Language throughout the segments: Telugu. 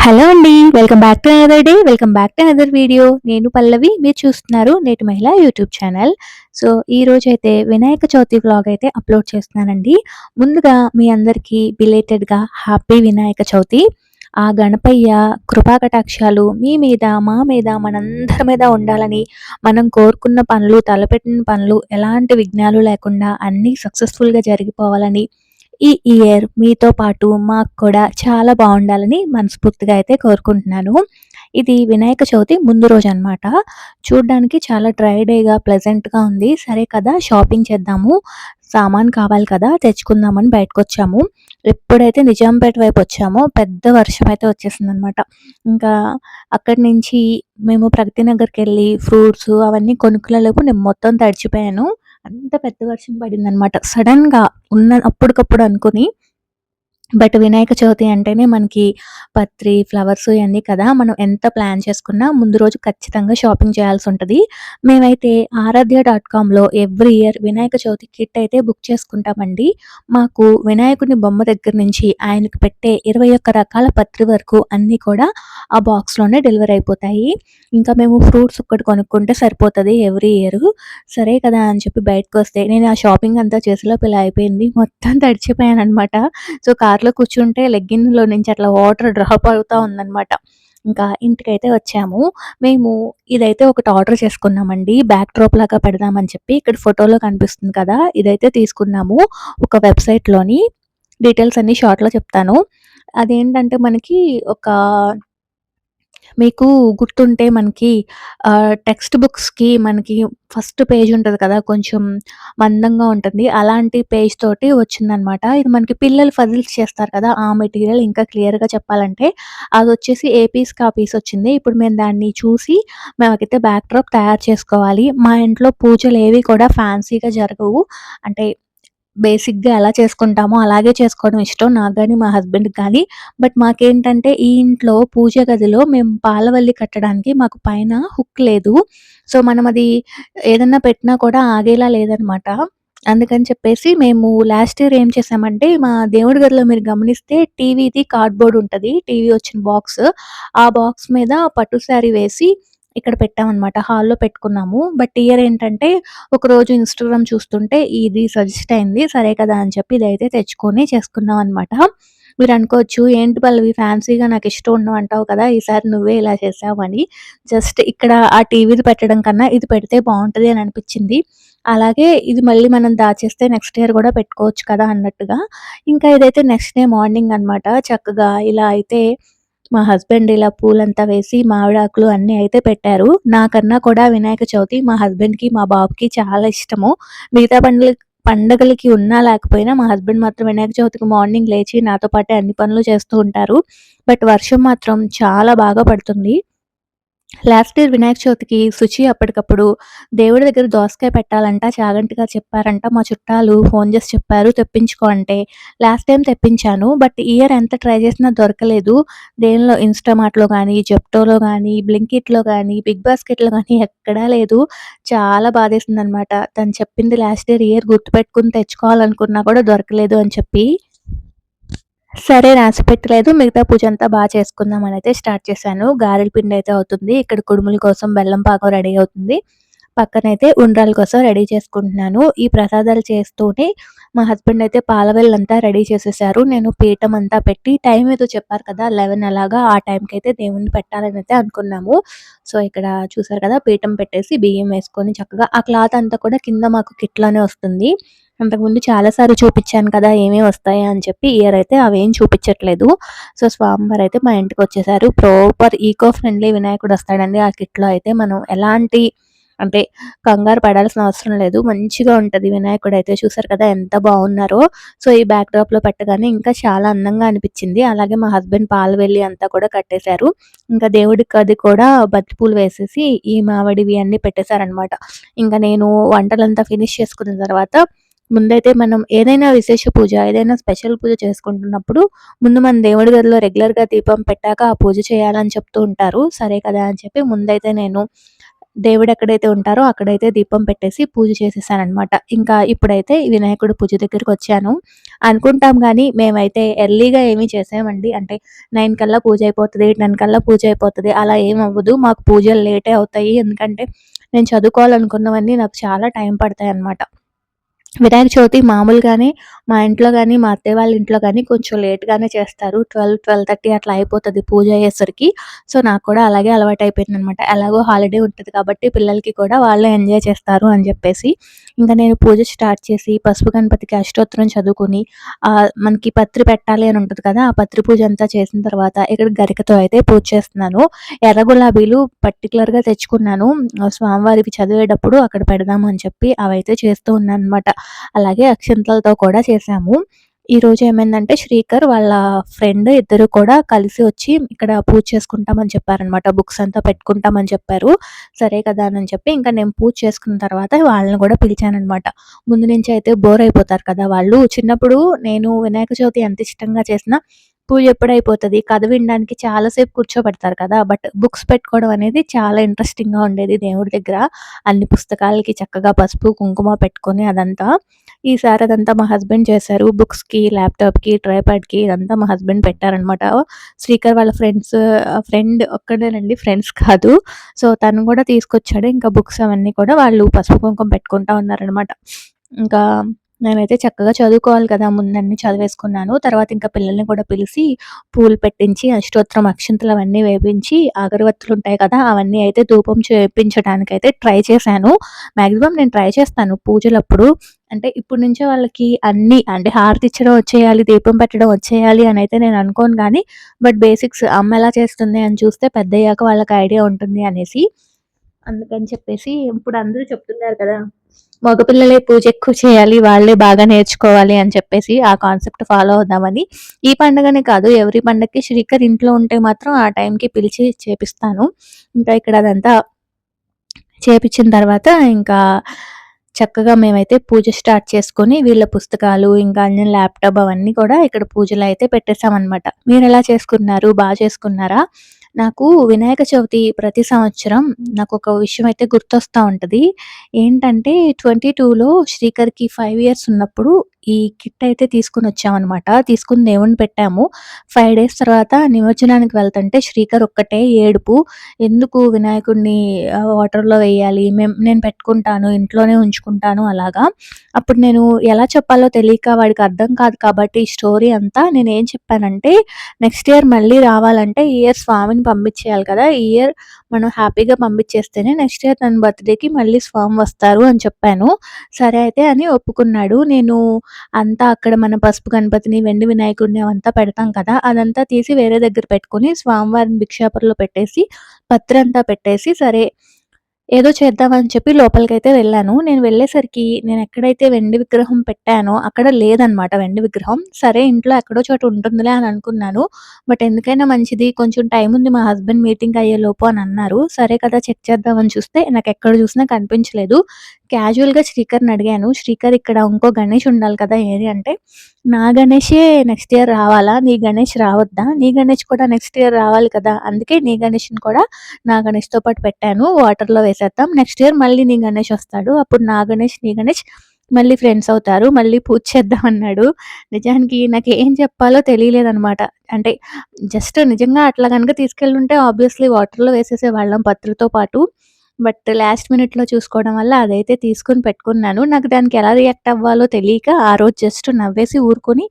హలో అండి welcome back to another day welcome back to another video. నేను పల్లవి మీరు చూస్తున్నారు నేటి మహిళ యూట్యూబ్ ఛానల్. సో ఈ రోజు అయితే వినాయక చవితి వ్లాగ్ అయితే అప్లోడ్ చేస్తున్నానండి. ముందుగా మీ అందరికీ బిలేటెడ్గా హ్యాపీ వినాయక చవితి. ఆ గణపయ్య కృపా కటాక్షాలు మీ మీద మా మీద మనందరి మీద ఉండాలని మనం కోరుకున్న పనులు తలపెట్టిన పనులు ఎలాంటి విఘ్నాలు లేకుండా అన్నీ సక్సెస్ఫుల్గా జరిగిపోవాలని ఈ ఇయర్ మీతో పాటు మాకు కూడా చాలా బాగుండాలని మనస్ఫూర్తిగా అయితే కోరుకుంటున్నాను. ఇది వినాయక చవితి ముందు రోజు అనమాట చూడ్డానికి చాలా డ్రై డేగా ప్లెజెంట్గా ఉంది. సరే కదా షాపింగ్ చేద్దాము. సామాన్ కావాలి కదా తెచ్చుకుందామని బయటకు వచ్చాము ఎప్పుడైతే నిజాంపేట వైపు వచ్చామో పెద్ద వర్షం అయితే వచ్చేసింది అనమాట ఇంకా అక్కడి నుంచి మేము ప్రగతి నగర్కి వెళ్ళి ఫ్రూట్స్ అవన్నీ కొనుక్కులలోపు నేను మొత్తం తడిచిపోయాను. అంత పెద్ద వర్షం పడిందనమాట సడన్గా ఉన్న అప్పటికప్పుడు అనుకుని బట్ వినాయక చవితి అంటేనే మనకి పత్రి ఫ్లవర్స్ ఇవన్నీ కదా. మనం ఎంత ప్లాన్ చేసుకున్నా ముందు రోజు ఖచ్చితంగా షాపింగ్ చేయాల్సి ఉంటుంది. మేమైతే Aaradhya dot కామ్లో every year Vinayaka Chavithi kit అయితే బుక్ చేసుకుంటామండి. మాకు వినాయకుని బొమ్మ దగ్గర నుంచి ఆయనకు పెట్టే ఇరవై ఒక్క రకాల పత్రి వరకు అన్నీ కూడా ఆ బాక్స్లోనే డెలివరీ అయిపోతాయి. ఇంకా మేము ఫ్రూట్స్ ఒక్కటి కొనుక్కుంటే సరిపోతుంది ఎవ్రీ ఇయర్. సరే కదా అని చెప్పి బయటకు వస్తే నేను ఆ షాపింగ్ అంతా చేసేలోపు ఇలా అయిపోయింది. మొత్తం తడిచిపోయాను అనమాట సో కార్లో కూర్చుంటే లెగ్గిన్లో నుంచి అట్లా వాటర్ డ్రాప్ అవుతూ ఉందన్నమాట. ఇంకా ఇంటికైతే వచ్చాము. మేము ఇదైతే ఒకటి ఆర్డర్ చేసుకున్నామండి. బ్యాక్ డ్రాప్ లాగా పెడదామని చెప్పి ఇక్కడ ఫోటోలో కనిపిస్తుంది కదా ఇదైతే తీసుకున్నాము ఒక వెబ్సైట్లోని. డీటెయిల్స్ అన్ని షార్ట్లో చెప్తాను. అదేంటంటే మనకి ఒక మీకు గుర్తుంటే మనకి టెక్స్ట్ బుక్స్‌కి మనకి ఫస్ట్ పేజ్ ఉంటుంది కదా! కొంచెం మందంగా ఉంటుంది. అలాంటి పేజ్ తోటి వచ్చిందనమాట. ఇది మనకి పిల్లలు ఫజిల్స్ చేస్తారు కదా! ఆ మెటీరియల్ ఇంకా క్లియర్‌గా చెప్పాలంటే అదొచ్చేసి ఏ పీస్ కా పీస్ వచ్చింది. ఇప్పుడు మేము దాన్ని చూసి మేమైతే బ్యాక్ డ్రాప్ తయారు చేసుకోవాలి. మా ఇంట్లో పూజలు ఏవి కూడా ఫ్యాన్సీగా జరగవు. అంటే బేసిక్‌గా ఎలా చేసుకుంటామో అలాగే చేసుకోవడం ఇష్టం నాకు కానీ మా హస్బెండ్‌కి కానీ బట్ మాకేంటంటే ఈ ఇంట్లో పూజ గదిలో మేము పాలవల్లి కట్టడానికి మాకు పైన హుక్ లేదు. సో, మనం అది ఏదన్నా పెట్టినా కూడా ఆగేలా లేదనమాట. అందుకని చెప్పేసి మేము లాస్ట్ ఇయర్ ఏం చేసామంటే మా దేవుడి గదిలో మీరు గమనిస్తే టీవీది కార్డ్‌బోర్డ్ ఉంటుంది టీవీ వచ్చిన బాక్స్. ఆ బాక్స్ మీద పట్టు శారీ వేసి ఇక్కడ పెట్టామన్నమాట హాల్‌లో పెట్టుకున్నాము. బట్ ఇయర్ ఏంటంటే ఒకరోజు ఇన్‌స్టాగ్రామ్ చూస్తుంటే ఇది సజెస్ట్ అయింది. సరే కదా అని చెప్పి ఇదైతే తెచ్చుకొని చేసుకున్నాం అనమాట. మీరు అనుకోవచ్చు ఏంటి పల్లవి ఫ్యాన్సీగా నాకు ఇష్టం ఉండవు అంటావు కదా! ఈసారి నువ్వే ఇలా చేసావని జస్ట్ ఇక్కడ ఆ టీవీది పెట్టడం కన్నా ఇది పెడితే బాగుంటుంది అని అనిపించింది. అలాగే ఇది మళ్ళీ మనం దాచేస్తే నెక్స్ట్ ఇయర్ కూడా పెట్టుకోవచ్చు కదా! అన్నట్టుగా. ఇంకా ఇదైతే నెక్స్ట్ డే మార్నింగ్ అనమాట. చక్కగా ఇలా అయితే మా హస్బెండ్ ఇలా పూలంతా వేసి మామిడాకులు అన్నీ అయితే పెట్టారు. నాకన్నా కూడా వినాయక చవితి మా హస్బెండ్‌కి, మా బాబుకి చాలా ఇష్టము. మిగతా పండుగ పండగలకి ఉన్నా లేకపోయినా మా హస్బెండ్ మాత్రం వినాయక చవితికి మార్నింగ్ లేచి నాతో పాటే అన్ని పనులు చేస్తూ ఉంటారు. బట్ వర్షం మాత్రం చాలా బాగా పడుతుంది. లాస్ట్ ఇయర్ వినాయక చవితికి శుచి అప్పటికప్పుడు దేవుడి దగ్గర దోసకాయ పెట్టాలంట చాగంటిగా చెప్పారంట. మా చుట్టాలు ఫోన్ చేసి చెప్పారు తెప్పించుకో అంటే. లాస్ట్ టైం తెప్పించాను. బట్ ఇయర్ ఎంత ట్రై చేసినా దొరకలేదు. దేనిలో ఇన్‌స్టామార్ట్‌లో కానీ జెప్టోలో కానీ బ్లింకిట్‌లో కానీ బిగ్ బాస్కెట్‌లో కానీ ఎక్కడా లేదు. చాలా బాధేసిందనమాట. తను చెప్పింది లాస్ట్ ఇయర్, ఇయర్ గుర్తుపెట్టుకుని తెచ్చుకోవాలనుకున్నా కూడా దొరకలేదు అని చెప్పి. సరే రాసి పెట్టలేదు మిగతా పూజ అంతా బాగా చేసుకుందాం అని అయితే స్టార్ట్ చేశాను. గారెల పిండి అయితే అవుతుంది. ఇక్కడ కుడుముల కోసం బెల్లం పాకం రెడీ అవుతుంది. పక్కనైతే ఉండ్రాల కోసం రెడీ చేసుకుంటున్నాను. ఈ ప్రసాదాలు చేస్తూనే మా హస్బెండ్ అయితే పాలవెల్లంతా రెడీ చేసేసారు. నేను పీఠం అంతా పెట్టి టైం ఏదో చెప్పారు కదా! 11 అలాగా ఆ టైంకైతే దేవుడిని అయితే అనుకున్నాము. సో, ఇక్కడ చూసారు కదా! పీఠం పెట్టేసి బియ్యం వేసుకొని చక్కగా ఆ క్లాత్ అంతా కూడా కింద మాకు కిట్‌లోనే వస్తుంది. అంతకుముందు చాలా సార్లు కదా! ఏమేమి వస్తాయా అని చెప్పి ఇయర్ అయితే అవేం చూపించట్లేదు సో, స్వామివారైతే మా ఇంటికి వచ్చేసారు ప్రాపర్ ఈకో ఫ్రెండ్లీ వినాయకుడు వస్తాడండి ఆ కిట్‌లో అయితే. మనం ఎలాంటి అంటే కంగారు పడాల్సిన అవసరం లేదు. మంచిగా ఉంటది వినాయకుడైతే. చూసారు కదా! ఎంత బాగున్నారో. సో, ఈ బ్యాక్ డ్రాప్‌లో పెట్టగానే ఇంకా చాలా అందంగా అనిపించింది అలాగే మా హస్బెండ్ పాలవెల్లి అంతా కూడా కట్టేశారు. ఇంకా దేవుడికి అది కూడా బంతి పూలు వేసేసి ఈ మామిడివి అన్నీ పెట్టేశారనమాట. ఇంకా నేను వంటలంతా ఫినిష్ చేసుకున్న తర్వాత ముందైతే మనం ఏదైనా విశేష పూజ, ఏదైనా స్పెషల్ పూజ చేసుకుంటున్నప్పుడు ముందు మన దేవుడి గదిలో రెగ్యులర్‌గా దీపం పెట్టాక ఆ పూజ చేయాలని చెప్తూ ఉంటారు. సరే కదా అని చెప్పి ముందైతే నేను దేవుడు ఎక్కడైతే ఉంటారో అక్కడైతే దీపం పెట్టేసి పూజ చేసేసానమాట ఇంకా ఇప్పుడైతే వినాయకుడు పూజ దగ్గరికి వచ్చాను. అనుకుంటాం కానీ మేమైతే ఎర్లీగా ఏమీ చేసామండి. అంటే నైన్ కల్లా పూజ అయిపోతుంది టెన్ కల్లా పూజ అయిపోతుంది అలా ఏం అవ్వదు. మాకు పూజలు లేటే అవుతాయి. ఎందుకంటే నేను చదువుకోవాలనుకున్నవన్నీ నాకు చాలా టైం పడతాయి అన్నమాట వినాయక చవితి మామూలుగానే మా ఇంట్లో కానీ మా అత్తయ్య వాళ్ళ ఇంట్లో కానీ కొంచెం లేట్గానే చేస్తారు. ట్వెల్వ్ ట్వెల్వ్ థర్టీ అట్లా అయిపోతుంది పూజ అయ్యేసరికి. సో నాకు కూడా అలాగే అలవాటు అయిపోయింది అనమాట ఎలాగో హాలిడే ఉంటుంది కాబట్టి పిల్లలకి కూడా వాళ్ళే ఎంజాయ్ చేస్తారు అని చెప్పేసి. ఇంకా నేను పూజ స్టార్ట్ చేసి పసుపు గణపతికి అష్టోత్తరం చదువుకొని మనకి పత్రి పెట్టాలి అని ఉంటుంది కదా ఆ పత్రి పూజ అంతా చేసిన తర్వాత ఇక్కడ గరికతో అయితే పూజ చేస్తున్నాను. ఎర్ర గులాబీలు పర్టికులర్గా తెచ్చుకున్నాను. స్వామివారికి చదివేటప్పుడు అక్కడ పెడదాము అని చెప్పి అవైతే చేస్తూ ఉన్నాను అనమాట అలాగే అక్షంతలతో కూడా చేసాము. ఈ రోజు ఏమైందంటే శ్రీకర్ వాళ్ళ ఫ్రెండ్ ఇద్దరు కూడా కలిసి వచ్చి ఇక్కడ పూజ చేసుకుంటామని చెప్పారనమాట బుక్స్ అంతా పెట్టుకుంటామని చెప్పారు. సరే కదా అని చెప్పి ఇంకా నేను పూజ చేసుకున్న తర్వాత వాళ్ళని కూడా పిలిచానమాట ముందు నుంచి అయితే బోర్ అయిపోతారు కదా వాళ్ళు. చిన్నప్పుడు నేను వినాయక చవితి ఎంత ఇష్టంగా చేసినా పూజ ఎప్పుడైపోతుంది కథ వినడానికి చాలాసేపు కూర్చోబెడతారు కదా బట్ బుక్స్ పెట్టుకోవడం అనేది చాలా ఇంట్రెస్టింగ్గా ఉండేది దేవుడి దగ్గర. అన్ని పుస్తకాలకి చక్కగా పసుపు కుంకుమ పెట్టుకొని అదంతా. ఈసారి అదంతా మా హస్బెండ్ చేశారు. బుక్స్కి ల్యాప్టాప్కి ట్రైపాడ్కి ఇదంతా మా హస్బెండ్ పెట్టారనమాట శ్రీకర్ వాళ్ళ ఫ్రెండ్స్ ఫ్రెండ్ ఒక్కడేనండి ఫ్రెండ్స్ కాదు. సో తను కూడా తీసుకొచ్చాడు. ఇంకా బుక్స్ అవన్నీ కూడా వాళ్ళు పసుపు కుంకుమ పెట్టుకుంటా ఉన్నారనమాట ఇంకా నేనైతే చక్కగా చదువుకోవాలి కదా ముందన్నీ చదివేసుకున్నాను. తర్వాత ఇంకా పిల్లల్ని కూడా పిలిచి పూలు పెట్టించి అష్టోత్తరం అక్షంతలు అవన్నీ వేపించి అగరవత్తులు ఉంటాయి కదా అవన్నీ అయితే ధూపం చేపించడానికి అయితే ట్రై చేశాను. మ్యాక్సిమం నేను ట్రై చేస్తాను పూజలప్పుడు. అంటే ఇప్పుడు నుంచే వాళ్ళకి అన్ని అంటే హారతి ఇచ్చడం వచ్చేయాలి దీపం పెట్టడం వచ్చేయాలి అని అయితే నేను అనుకోను కానీ బట్ బేసిక్స్ అమ్మ ఎలా చేస్తుంది అని చూస్తే పెద్దయ్యాక వాళ్ళకి ఐడియా ఉంటుంది అనేసి అందుకని చెప్పేసి ఇప్పుడు అందరూ చెప్తున్నారు కదా. మగపిల్లలే పూజ ఎక్కువ చేయాలి వాళ్ళే బాగా నేర్చుకోవాలి అని చెప్పేసి ఆ కాన్సెప్ట్ ఫాలో అవుదామని. ఈ పండుగనే కాదు ఎవరి పండగకి శ్రీకర్ ఇంట్లో ఉంటే మాత్రం ఆ టైంకి పిలిచి చేపిస్తాను. ఇంకా ఇక్కడ అదంతా చేపించిన తర్వాత ఇంకా చక్కగా మేమైతే పూజ స్టార్ట్ చేసుకొని వీళ్ళ పుస్తకాలు ఇంకా అన్ని ల్యాప్టాప్ అవన్నీ కూడా ఇక్కడ పూజలు అయితే పెట్టేసామన్నమాట మీరు ఎలా చేసుకున్నారు? బాగా చేసుకున్నారా? నాకు వినాయక చవితి ప్రతి సంవత్సరం నాకు ఒక విషయం అయితే గుర్తొస్తూ ఉంటుంది. ఏంటంటే ట్వంటీ టూలో శ్రీకర్కి ఫైవ్ ఇయర్స్ ఉన్నప్పుడు ఈ కిట్ అయితే తీసుకుని వచ్చామన్నమాట. తీసుకుని దేవుని పెట్టాము. ఫైవ్ డేస్ తర్వాత నిమజ్జనానికి వెళ్తుంటే శ్రీకర్ ఒక్కటే ఏడుపు. ఎందుకు వినాయకుడిని వాటర్లో వేయాలి? మేము నేను పెట్టుకుంటాను ఇంట్లోనే ఉంచుకుంటాను అలాగా. అప్పుడు నేను ఎలా చెప్పాలో తెలియక వాడికి అర్థం కాదు కాబట్టి ఈ స్టోరీ అంతా నేను ఏం చెప్పానంటే నెక్స్ట్ ఇయర్ మళ్ళీ రావాలంటే ఈ ఇయర్ స్వామిని పంపించేయాలి కదా. ఈ ఇయర్ మనం హ్యాపీగా పంపించేస్తేనే నెక్స్ట్ ఇయర్ తన బర్త్డేకి మళ్ళీ స్వామి వస్తారు అని చెప్పాను. సరే అయితే అని ఒప్పుకున్నాడు. నేను అంతా అక్కడ మన పసుపు గణపతిని వెండి వినాయకుడిని అవంతా పెడతాం కదా. అదంతా తీసి వేరే దగ్గర పెట్టుకొని స్వామివారిని భిక్షాపరలో పెట్టేసి పత్రంతా పెట్టేసి సరే ఏదో చేద్దామని చెప్పి లోపలికైతే వెళ్ళాను. నేను వెళ్ళేసరికి నేను ఎక్కడైతే వెండి విగ్రహం పెట్టానో అక్కడ లేదనమాట వెండి విగ్రహం. సరే ఇంట్లో ఎక్కడో చోట ఉంటుందిలే అని అనుకున్నాను. బట్ ఎందుకైనా మంచిది. కొంచెం టైం ఉంది మా హస్బెండ్ మీటింగ్ అయ్యేలోపు అని అన్నారు. సరే కదా చెక్ చేద్దామని చూస్తే నాకు ఎక్కడ చూసినా కనిపించలేదు. క్యాజువల్గా శ్రీకర్ని అడిగాను. శ్రీకర్ ఇక్కడ ఇంకో గణేష్ ఉండాలి కదా ఏది అంటే నా గణేషే నెక్స్ట్ ఇయర్ రావాలా? నీ గణేష్ రావద్దా? నీ గణేష్ కూడా నెక్స్ట్ ఇయర్ రావాలి కదా? అందుకే నీ గణేష్ని కూడా నా గణేష్తో పాటు పెట్టాను. వాటర్లో వేసేద్దాం. నెక్స్ట్ ఇయర్ మళ్ళీ నీ గణేష్ వస్తాడు. అప్పుడు నా గణేష్ నీ గణేష్ మళ్ళీ ఫ్రెండ్స్ అవుతారు. మళ్ళీ పూజ చేద్దాం అన్నాడు. నిజానికి నాకు ఏం చెప్పాలో తెలియలేదనమాట అంటే జస్ట్ నిజంగా అట్లా కనుక తీసుకెళ్ళుంటే ఆబ్వియస్లీ వాటర్లో వేసేసే వాళ్ళం పత్రులతో పాటు. బట్ లాస్ట్ మినిట్లో చూసుకోవడం వల్ల అదైతే తీసుకొని పెట్టుకున్నాను. నాకు దానికి ఎలా రియాక్ట్ అవ్వాలో తెలియక ఆ రోజు జస్ట్ నవ్వేసి ఊరుకొని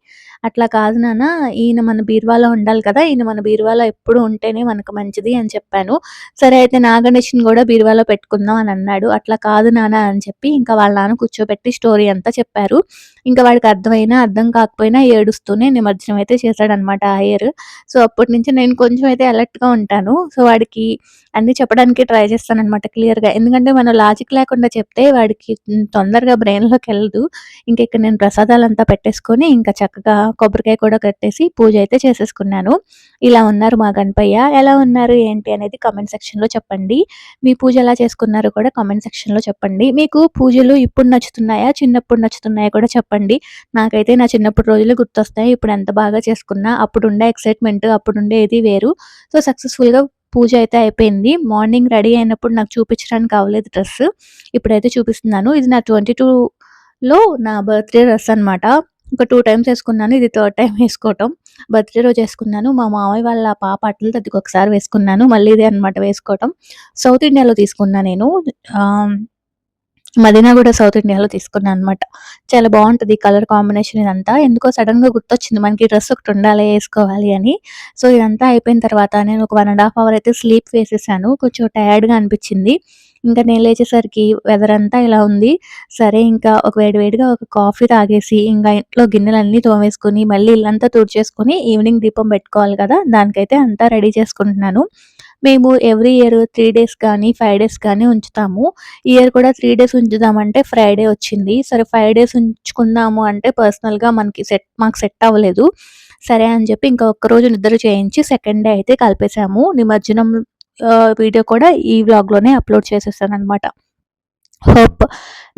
అట్లా కాదు నాన్న ఈయన మన బీరువాలో ఉండాలి కదా ఈయన మన బీరువాలో ఎప్పుడు ఉంటేనే మనకు మంచిది అని చెప్పాను. సరే అయితే నాగణేష్ని కూడా బీరువాలో పెట్టుకుందాం అని అన్నాడు. అట్లా కాదు నాన్న అని చెప్పి ఇంకా వాళ్ళ నాన్న కూర్చోబెట్టి స్టోరీ అంతా చెప్పారు. ఇంకా వాడికి అర్థమైనా అర్థం కాకపోయినా ఏడుస్తూనే నిమజ్జనం అయితే చేశాడనమాట ఆ ఇయర్. సో అప్పటి నుంచి నేను కొంచెం అయితే అలర్ట్గా ఉంటాను. సో వాడికి అన్ని చెప్పడానికి ట్రై చేస్తాను అనమాట క్లియర్గా. ఎందుకంటే మనం లాజిక్ లేకుండా చెప్తే వాడికి తొందరగా బ్రెయిన్లోకి వెళ్ళదు. ఇంకా ఇక్కడ నేను ప్రసాదాలంతా పెట్టేసుకొని ఇంకా చక్కగా కొబ్బరికాయ కూడా కట్టేసి పూజ అయితే చేసేసుకున్నాను. ఇలా ఉన్నారు మా గణపయ్య. ఎలా ఉన్నారు? ఏంటి? అనేది కామెంట్ సెక్షన్లో చెప్పండి. మీ పూజ ఎలా చేసుకున్నారో కూడా కామెంట్ సెక్షన్లో చెప్పండి. మీకు పూజలు ఇప్పుడు నచ్చుతున్నాయా? చిన్నప్పుడు నచ్చుతున్నాయా కూడా చెప్పండి. నాకైతే నా చిన్నప్పుడు రోజులు గుర్తొస్తాయి. ఇప్పుడు ఎంత బాగా చేసుకున్నా అప్పుడు ఉండే ఎక్సైట్మెంట్ అప్పుడుండే ఇది వేరు. సో సక్సెస్ఫుల్గా పూజ అయితే అయిపోయింది. మార్నింగ్ రెడీ అయినప్పుడు నాకు చూపించడానికి అవ్వలేదు డ్రెస్. ఇప్పుడైతే చూపిస్తున్నాను. ఇది నా ట్వంటీ టూలో నా బర్త్డే డ్రెస్ అనమాట ఒక టూ టైమ్స్ వేసుకున్నాను. ఇది థర్డ్ టైం వేసుకోవటం. బర్త్డే రోజు వేసుకున్నాను. మా మామయ్య వాళ్ళ పాప అట్లది అది ఒకసారి వేసుకున్నాను. మళ్ళీ ఇదే అనమాట వేసుకోవటం. సౌత్ ఇండియాలో తీసుకున్నా నేను. మదీనా కూడా సౌత్ ఇండియాలో తీసుకున్నాను అనమాట చాలా బాగుంటుంది కలర్ కాంబినేషన్ ఇదంతా. ఎందుకో సడన్గా గుర్తొచ్చింది మనకి డ్రెస్ ఒకటి ఉండాలి వేసుకోవాలి అని. సో ఇదంతా అయిపోయిన తర్వాత నేను ఒక వన్ అండ్ హాఫ్ అవర్ అయితే స్లీప్ వేసేసాను. కొంచెం టయర్డ్గా అనిపించింది. ఇంకా నేను లేచేసరికి వెదర్ అంతా ఇలా ఉంది. సరే ఇంకా ఒక వేడి వేడిగా ఒక కాఫీ తాగేసి ఇంకా ఇంట్లో గిన్నెలన్నీ తోమేసుకుని మళ్ళీ ఇల్లంతా తుడిచేసుకుని ఈవినింగ్ దీపం పెట్టుకోవాలి కదా దానికైతే అంతా రెడీ చేసుకుంటున్నాను. మేము ఎవ్రీ ఇయర్ త్రీ డేస్ కానీ ఫైవ్ డేస్ కానీ ఉంచుతాము. ఇయర్ కూడా త్రీ డేస్ ఉంచుదామంటే ఫ్రైడే వచ్చింది. సరే ఫైవ్ డేస్ ఉంచుకుందాము అంటే పర్సనల్గా మనకి సెట్ మాకు సెట్ అవ్వలేదు. సరే అని చెప్పి ఇంకా ఒక్కరోజు నిద్ర చేయించి సెకండ్ డే అయితే కలిపేసాము నిమజ్జనం వీడియో కూడా ఈ వ్లాగ్లోనే అప్లోడ్ చేసేసాను అనమాట హోప్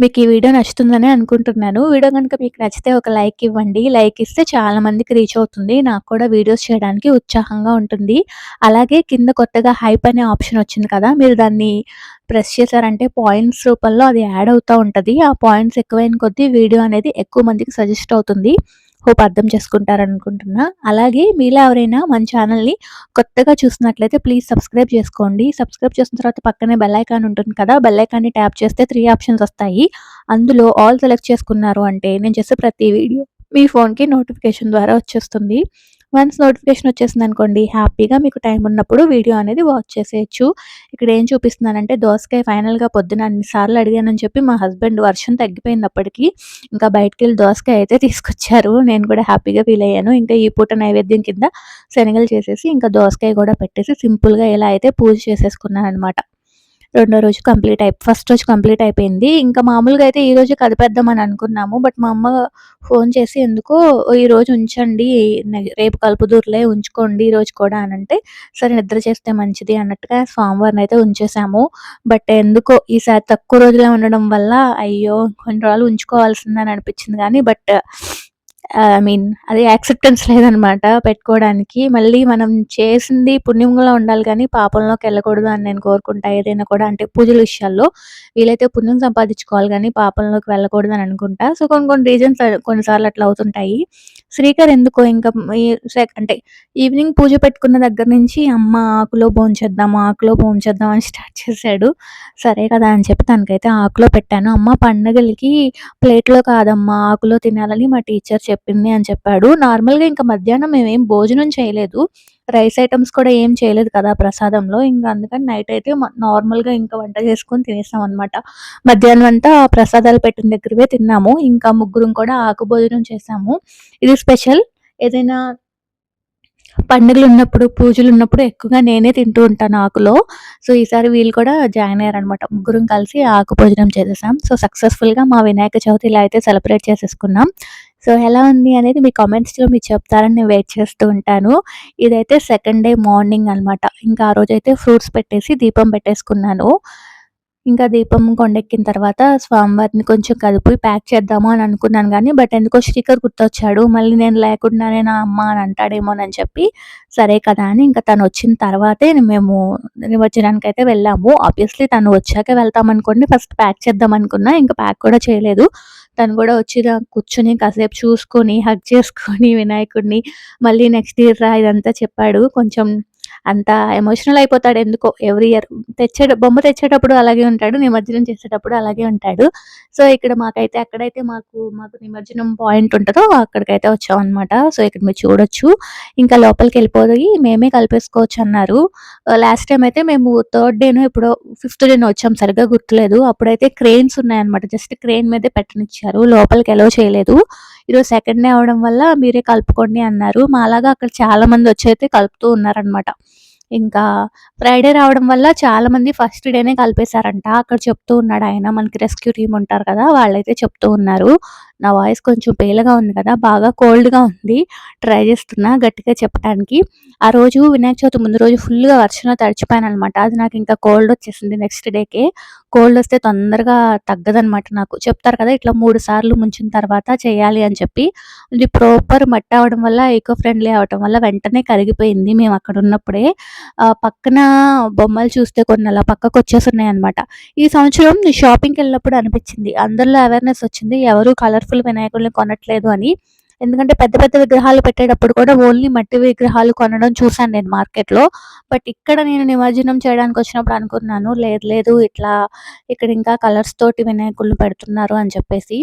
మీకు ఈ వీడియో నచ్చుతుందని అనుకుంటున్నాను. వీడియో కనుక మీకు నచ్చితే ఒక లైక్ ఇవ్వండి. లైక్ ఇస్తే చాలా మందికి రీచ్ అవుతుంది. నాకు కూడా వీడియోస్ చేయడానికి ఉత్సాహంగా ఉంటుంది. అలాగే కింద కొత్తగా హైప్ అనే ఆప్షన్ వచ్చింది కదా మీరు దాన్ని ప్రెస్ చేశారంటే పాయింట్స్ రూపంలో అది యాడ్ అవుతూ ఉంటుంది. ఆ పాయింట్స్ ఎక్కువైన కొద్దీ వీడియో అనేది ఎక్కువ మందికి సజెస్ట్ అవుతుంది. హోప్ అర్థం చేసుకుంటారనుకుంటున్నా. అలాగే మీలో ఎవరైనా మన ఛానల్ని కొత్తగా చూసినట్లయితే ప్లీజ్ సబ్స్క్రైబ్ చేసుకోండి. సబ్స్క్రైబ్ చేసిన తర్వాత పక్కనే బెల్ ఐకాన్ ఉంటుంది కదా బెల్ ఐకాన్ని ట్యాప్ చేస్తే త్రీ ఆప్షన్స్ వస్తాయి. అందులో ఆల్ సెలెక్ట్ చేసుకున్నారు అంటే నేను చేసే ప్రతి వీడియో మీ ఫోన్కి నోటిఫికేషన్ ద్వారా వచ్చేస్తుంది. వన్స్ నోటిఫికేషన్ వచ్చేసింది అనుకోండి హ్యాపీగా మీకు టైం ఉన్నప్పుడు వీడియో అనేది వాచ్ చేసేయచ్చు. ఇక్కడ ఏం చూపిస్తున్నానంటే దోసకాయ ఫైనల్గా పొద్దున అన్నిసార్లు అడిగానని చెప్పి మా హస్బెండ్ వర్షం తగ్గిపోయినప్పటికీ ఇంకా బయటకు వెళ్ళి దోసకాయ అయితే తీసుకొచ్చారు. నేను కూడా హ్యాపీగా ఫీల్ అయ్యాను. ఇంకా ఈ పూట నైవేద్యం కింద శనగలు చేసేసి ఇంకా దోసకాయ కూడా పెట్టేసి సింపుల్గా ఎలా అయితే పూజ చేసేసుకున్నాను అనమాట రెండో రోజు కంప్లీట్ అయి ఫస్ట్ రోజు కంప్లీట్ అయిపోయింది. ఇంకా మామూలుగా అయితే ఈ రోజు కదిపేద్దామని అనుకున్నాము. బట్ మా అమ్మ ఫోన్ చేసి ఎందుకో ఈ రోజు ఉంచండి రేపు కలుపుదూరులే ఉంచుకోండి ఈ రోజు కూడా అని అంటే సరే నిద్ర చేస్తే మంచిది అన్నట్టుగా సోమవారం అయితే ఉంచేసాము. బట్ ఎందుకో ఈసారి తక్కువ రోజులే ఉండడం వల్ల అయ్యో కొన్ని రోజులు ఉంచుకోవాల్సిందని అనిపించింది కానీ బట్ ఐ మీన్ అది యాక్సెప్టెన్స్ లేదనమాట పెట్టుకోవడానికి. మళ్ళీ మనం చేసింది పుణ్యంలో ఉండాలి కానీ పాపంలోకి వెళ్ళకూడదు అని నేను కోరుకుంటా ఏదైనా కూడా. అంటే పూజల విషయాల్లో వీలైతే పుణ్యం సంపాదించుకోవాలి కానీ పాపంలోకి వెళ్ళకూడదు అని అనుకుంటా. సో కొన్ని కొన్ని రీజన్స్ కొన్నిసార్లు అట్లా అవుతుంటాయి. శ్రీకర్ ఎందుకో ఇంకా అంటే ఈవినింగ్ పూజ పెట్టుకున్న దగ్గర నుంచి అమ్మ ఆకులో భోంచేద్దాం ఆకులో భోంచేద్దాం అని స్టార్ట్ చేశాడు. సరే కదా అని చెప్పి తనకైతే ఆకులో పెట్టాను. అమ్మ పండగలకి ప్లేట్లో కాదమ్మా ఆకులో తినాలని మా టీచర్ చెప్పింది అని చెప్పాడు. నార్మల్గా ఇంకా మధ్యాహ్నం మేమేం భోజనం చేయలేదు. రైస్ ఐటమ్స్ కూడా ఏం చేయలేదు కదా ప్రసాదంలో. ఇంకా అందుకని నైట్ అయితే నార్మల్గా ఇంకా వంట చేసుకొని తినేసాం అనమాట మధ్యాహ్నం అంతా ప్రసాదాలు పెట్టిన దగ్గరవే తిన్నాము. ఇంకా ముగ్గురం కూడా ఆకు భోజనం చేసాము. ఇది స్పెషల్ ఏదైనా పండుగలు ఉన్నప్పుడు పూజలు ఉన్నప్పుడు ఎక్కువగా నేనే తింటూ ఉంటాను ఆకులో. సో ఈసారి వీళ్ళు కూడా జాయిన్ అయ్యారనమాట ముగ్గురం కలిసి ఆకు భోజనం చేసేసాం. సో సక్సెస్ఫుల్గా మా వినాయక చవితి ఇలా అయితే సెలబ్రేట్ చేసేసుకున్నాం. సో ఎలా ఉంది అనేది మీ కామెంట్స్లో మీరు చెప్తారని నేను వెయిట్ చేస్తూ ఉంటాను. ఇదైతే సెకండ్ డే మార్నింగ్ అనమాట ఇంకా ఆ రోజైతే ఫ్రూట్స్ పెట్టేసి దీపం పెట్టేసుకున్నాను. ఇంకా దీపం కొండెక్కిన తర్వాత స్వామివారిని కొంచెం కదిపి ప్యాక్ చేద్దాము అని అనుకున్నాను కానీ బట్ ఎందుకో శ్రీకర్ గుర్తొచ్చాడు. మళ్ళీ నేను లేకుండానే నా అమ్మ అని అంటాడేమోనని చెప్పి సరే కదా అని ఇంకా తను వచ్చిన తర్వాతే మేము నిమజ్జనానికి అయితే వెళ్ళాము. ఆబ్వియస్లీ తను వచ్చాక వెళ్తాం అనుకోండి ఫస్ట్ ప్యాక్ చేద్దాం అనుకున్నా ఇంకా ప్యాక్ కూడా చేయలేదు. తను కూడా వచ్చి కూర్చొని కాసేపు చూసుకొని హగ్ చేసుకొని వినాయకుడిని. మళ్ళీ నెక్స్ట్ ఇయర్ రా ఇదంతా చెప్పాడు. కొంచెం అంత ఎమోషనల్ అయిపోతాడు ఎందుకో. ఎవ్రీ ఇయర్ తెచ్చే బొమ్మ తెచ్చేటప్పుడు అలాగే ఉంటాడు నిమజ్జనం చేసేటప్పుడు అలాగే ఉంటాడు. సో ఇక్కడ మాకైతే అక్కడైతే మాకు మాకు నిమజ్జనం పాయింట్ ఉంటుందో అక్కడికైతే వచ్చాం సో ఇక్కడ మీరు చూడొచ్చు. ఇంకా లోపలికి వెళ్ళిపోయి మేమే కలిపేసుకోవచ్చు అన్నారు. Uh, లాస్ట్ టైం అయితే మేము థర్డ్ డేనో ఇప్పుడు ఫిఫ్త్ డేనో వచ్చాం. సరిగ్గా గుర్తులేదు. అప్పుడైతే క్రెయిన్స్ ఉన్నాయన్నమాట. జస్ట్ క్రెయిన్ మీదే పెట్టనిచ్చారు. లోపలికి ఎలో చేయలేదు. ఈరోజు సెకండ్ డే అవడం వల్ల మీరే కలుపుకోండి అన్నారు. మాలాగా అక్కడ చాలా మంది వచ్చి అయితే కలుపుతూ ఉన్నారనమాట ఇంకా ఫ్రైడే రావడం వల్ల చాలా మంది ఫస్ట్ డేనే కలిపేశారంట. అక్కడ చెప్తూ ఉన్నాడు ఆయన. మనకి రెస్క్యూ టీం ఉంటారు కదా వాళ్ళైతే చెప్తూ ఉన్నారు. నా వాయిస్ కొంచెం పేలగా ఉంది కదా బాగా కోల్డ్గా ఉంది. ట్రై చేస్తున్నా గట్టిగా చెప్పడానికి ఆ రోజు వినాయక చవితి ముందు రోజు ఫుల్గా వర్షంలో తడిచిపోయాను అనమాట అది నాకు ఇంకా కోల్డ్ వచ్చేసింది నెక్స్ట్ డేకే. కోల్డ్ వస్తే తొందరగా తగ్గదనమాట నాకు. చెప్తారు కదా ఇట్లా మూడు సార్లు ముంచిన తర్వాత చేయాలి అని చెప్పి. ఇది ప్రాపర్ మట్టి అవడం వల్ల ఈకో ఫ్రెండ్లీ అవడం వల్ల వెంటనే కరిగిపోయింది మేము అక్కడ ఉన్నప్పుడే. పక్కన బొమ్మలు చూస్తే కొన్ని అలా పక్కకు వచ్చేస్తున్నాయి అనమాట ఈ సంవత్సరం షాపింగ్కి వెళ్ళినప్పుడు అనిపించింది. అందరిలో అవేర్నెస్ వచ్చింది ఎవరు కలర్ కలర్ఫుల్ వినాయకుల్ని కొనట్లేదు అని. ఎందుకంటే పెద్ద పెద్ద విగ్రహాలు పెట్టేటప్పుడు కూడా ఓన్లీ మట్టి విగ్రహాలు కొనడం చూసాను నేను మార్కెట్లో. బట్ ఇక్కడ నేను నిమజ్జనం చేయడానికి వచ్చినప్పుడు అనుకున్నాను లేదు లేదు ఇట్లా ఇక్కడ ఇంకా కలర్స్ తోటి వినాయకుల్ని పెడుతున్నారు అని చెప్పేసి.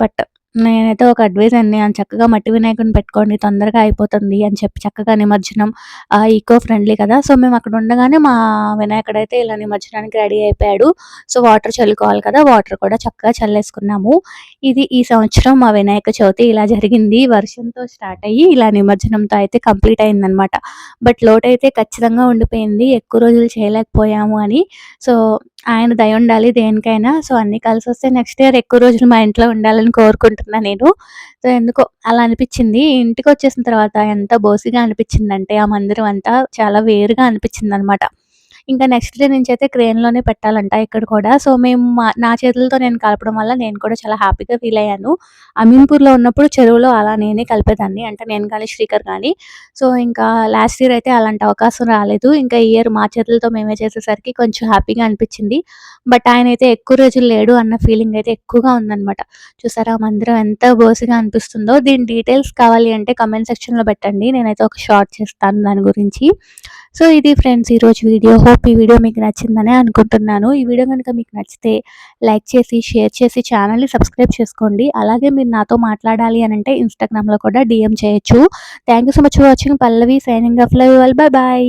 బట్ నేనైతే ఒక అడ్వైజ్ అండి అని చక్కగా మట్టి వినాయకుడిని పెట్టుకోండి తొందరగా అయిపోతుంది అని చెప్పి చక్కగా నిమజ్జనం. ఈకో ఫ్రెండ్లీ కదా. సో మేము అక్కడ ఉండగానే మా వినాయకుడు అయితే ఇలా నిమజ్జనానికి రెడీ అయిపోయాడు. సో వాటర్ చల్లుకోవాలి కదా. వాటర్ కూడా చక్కగా చల్లేసుకున్నాము. ఇది ఈ సంవత్సరం మా వినాయక చవితి ఇలా జరిగింది. వర్షంతో స్టార్ట్ అయ్యి ఇలా నిమజ్జనంతో అయితే కంప్లీట్ అయిందనమాట బట్ లోట్ అయితే ఖచ్చితంగా ఉండిపోయింది. ఎక్కువ రోజులు చేయలేకపోయాము అని. సో ఆయన దయ ఉండాలి దేనికైనా. సో అన్ని కలిసి వస్తే నెక్స్ట్ ఇయర్ ఎక్కువ రోజులు మా ఇంట్లో ఉండాలని కోరుకుంటున్నా నేను. సో ఎందుకో అలా అనిపించింది. ఇంటికి వచ్చేసిన తర్వాత ఎంత బోసిగా అనిపించిందంటే ఆ మందిరం అంతా చాలా వేరుగా అనిపించింది అనమాట ఇంకా నెక్స్ట్ డే నుంచి అయితే క్రేన్లోనే పెట్టాలంట ఇక్కడ కూడా. సో మేము నా చేతులతో నేను కలపడం వల్ల నేను కూడా చాలా హ్యాపీగా ఫీల్ అయ్యాను. అమీన్పూర్లో ఉన్నప్పుడు చెరువులో అలా నేనే కలిపేదాన్ని. అంటే నేను కానీ శ్రీకర్ కానీ. సో ఇంకా లాస్ట్ ఇయర్ అయితే అలాంటి అవకాశం రాలేదు. ఇంకా ఈ ఇయర్ మా చేతులతో మేమే చేసేసరికి కొంచెం హ్యాపీగా అనిపించింది. బట్ ఆయన అయితే ఎక్కువ రోజులు లేడు అన్న ఫీలింగ్ అయితే ఎక్కువగా ఉందన్నమాట. చూసారా మందిరం ఎంత బోసిగా అనిపిస్తుందో. దీని డీటెయిల్స్ కావాలి అంటే కమెంట్ సెక్షన్లో పెట్టండి. నేనైతే ఒక షార్ట్ చేస్తాను దాని గురించి. సో ఇది ఫ్రెండ్స్ ఈరోజు వీడియో హోప్ ఈ వీడియో మీకు నచ్చిందని అనుకుంటున్నాను. ఈ వీడియో కనుక మీకు నచ్చితే లైక్ చేసి షేర్ చేసి ఛానల్ని సబ్స్క్రైబ్ చేసుకోండి. అలాగే మీరు నాతో మాట్లాడాలి అని అంటే ఇన్స్టాగ్రామ్లో కూడా డిఎం చేయొచ్చు. Thank you so much for watching Pallavi signing off love bye bye